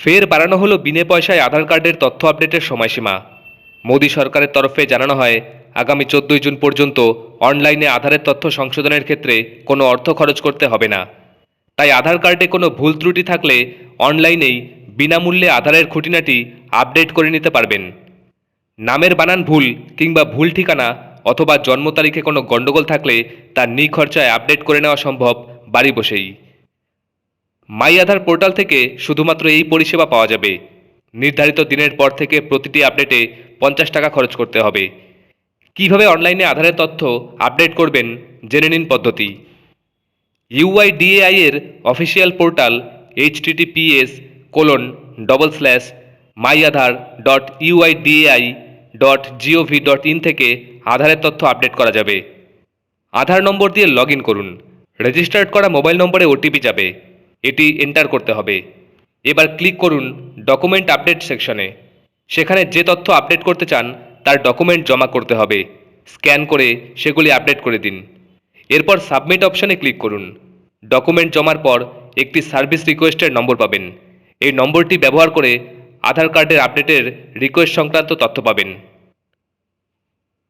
ফের বাড়ানো হলো বিনে পয়সায় আধার কার্ডের তথ্য আপডেটের সময়সীমা। মোদী সরকারের তরফে জানানো হয়, আগামী চোদ্দই জুন পর্যন্ত অনলাইনে আধারের তথ্য সংশোধনের ক্ষেত্রে কোনো অর্থ খরচ করতে হবে না। তাই আধার কার্ডে কোনো ভুল ত্রুটি থাকলে অনলাইনেই বিনামূল্যে আধারের খুঁটিনাটি আপডেট করে নিতে পারবেন। নামের বানান ভুল কিংবা ভুল ঠিকানা অথবা জন্ম তারিখে কোনো গণ্ডগোল থাকলে তা নিখরচায় আপডেট করে নেওয়া সম্ভব বাড়ি বসেই। মাই আধার পোর্টাল থেকে শুধুমাত্র এই পরিষেবা পাওয়া যাবে। নির্ধারিত দিনের পর থেকে প্রতিটি আপডেটে পঞ্চাশ টাকা খরচ করতে হবে। কীভাবে অনলাইনে আধারের তথ্য আপডেট করবেন জেনে নিন পদ্ধতি। ইউআইডিএআই এর official portal H TTPS colon double slash my Aadhaar dot UIDAI dot GOV dot in থেকে আধারের তথ্য আপডেট করা যাবে। আধার নম্বর দিয়ে লগ করুন। রেজিস্টার্ড করা মোবাইল নম্বরে ওটিপি যাবে। এটি এন্টার করতে হবে। এবার ক্লিক করুন ডকুমেন্ট আপডেট সেকশনে সেখানে যে তথ্য আপডেট করতে চান, তার ডকুমেন্ট জমা করতে হবে। স্ক্যান করে সেগুলি আপডেট করে দিন। এরপর সাবমিট অপশনে ক্লিক করুন। ডকুমেন্ট জমার পর একটি সার্ভিস রিকোয়েস্টের নম্বর পাবেন। এই নম্বরটি ব্যবহার করে আধার কার্ডের আপডেটের রিকোয়েস্ট সংক্রান্ত তথ্য পাবেন।